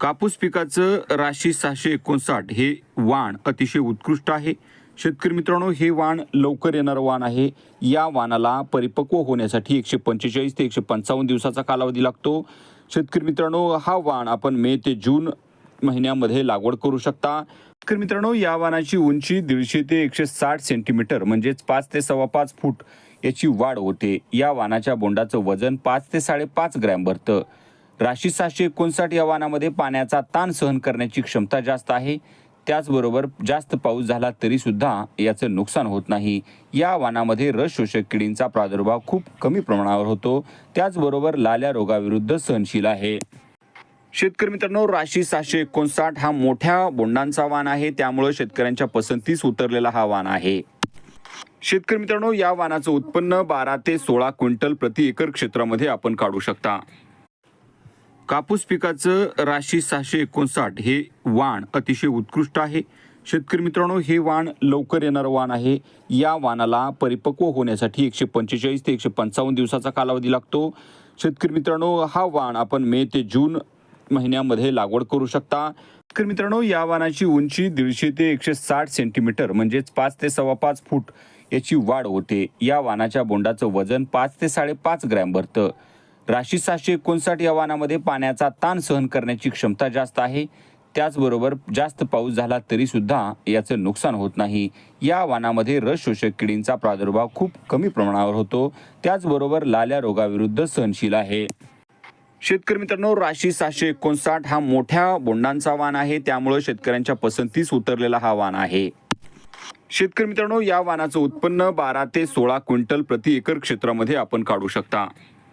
कापूस पिकाचं राशी सहाशे एकोणसाठ हे वाण अतिशय उत्कृष्ट आहे. शेतकरी मित्रांनो हे वाण लवकर येणारं वाण आहे. या वाणाला परिपक्व होण्यासाठी एकशे पंचेचाळीस ते एकशे पंचावन्न दिवसाचा कालावधी लागतो. शेतकरी मित्रांनो हा वाण आपण मे ते जून महिन्यामध्ये लागवड करू शकता. शेतकरी मित्रांनो या वाणाची उंची दीडशे ते एकशे साठ सेंटीमीटर म्हणजेच पाच ते सव्वा पाच फूट याची वाढ होते. या वाणाच्या बोंडाचं वजन पाच ते साडेपाच ग्रॅम भरतं. राशी सहाशे एकोणसाठ या वाहनामध्ये पाण्याचा ताण सहन करण्याची क्षमता जास्त आहे. त्याचबरोबर जास्त पाऊस झाला तरी सुद्धा याचं नुकसान होत नाही. या वानामध्ये रस शोषक किडींचा प्रादुर्भाव खूप कमी प्रमाणावर होतो. त्याचबरोबर लाल्या रोगाविरुद्ध सहनशील आहे. शेतकरी मित्रांनो राशी सहाशे एकोणसाठ हा मोठ्या बोंडांचा वाण आहे. त्यामुळे शेतकऱ्यांच्या पसंतीस उतरलेला हा वाण आहे. शेतकरी मित्रांनो या वाणाचं उत्पन्न बारा ते सोळा क्विंटल प्रति एकर क्षेत्रामध्ये आपण काढू शकता. कापूस पिकाचं राशी सहाशे एकोणसाठ हे वाण अतिशय उत्कृष्ट आहे. शेतकरी मित्रांनो हे वाण लवकर येणारं वाण आहे. या वाणाला परिपक्व होण्यासाठी एकशे पंचेचाळीस ते एकशे पंचावन्न दिवसाचा कालावधी लागतो. शेतकरी मित्रांनो हा वाण आपण मे ते जून महिन्यामध्ये लागवड करू शकता. शेतकरी मित्रांनो या वाणाची उंची दीडशे ते एकशे साठ सेंटीमीटर म्हणजेच पाच ते सव्वा पाच फूट याची वाढ होते. या वाणाच्या बोंडाचं वजन पाच ते साडेपाच ग्रॅम भरतं. राशी सहाशे एकोणसाठ या वाहनामध्ये पाण्याचा ताण सहन करण्याची क्षमता जास्त आहे. त्याचबरोबर जास्त पाऊस झाला तरी सुद्धा याचं नुकसान होत नाही. या वानामध्ये रस शोषक किडींचा प्रादुर्भाव खूप कमी प्रमाणावर होतो. त्याचबरोबर लाल्या रोगाविरुद्ध सहनशील आहे. शेतकरी मित्रांनो राशी सहाशे एकोणसाठ हा मोठ्या बोंडांचा वाण आहे. त्यामुळे शेतकऱ्यांच्या पसंतीस उतरलेला हा वाण आहे. शेतकरी मित्रांनो या वाणाचं उत्पन्न बारा ते सोळा क्विंटल प्रति एकर क्षेत्रामध्ये आपण काढू शकता.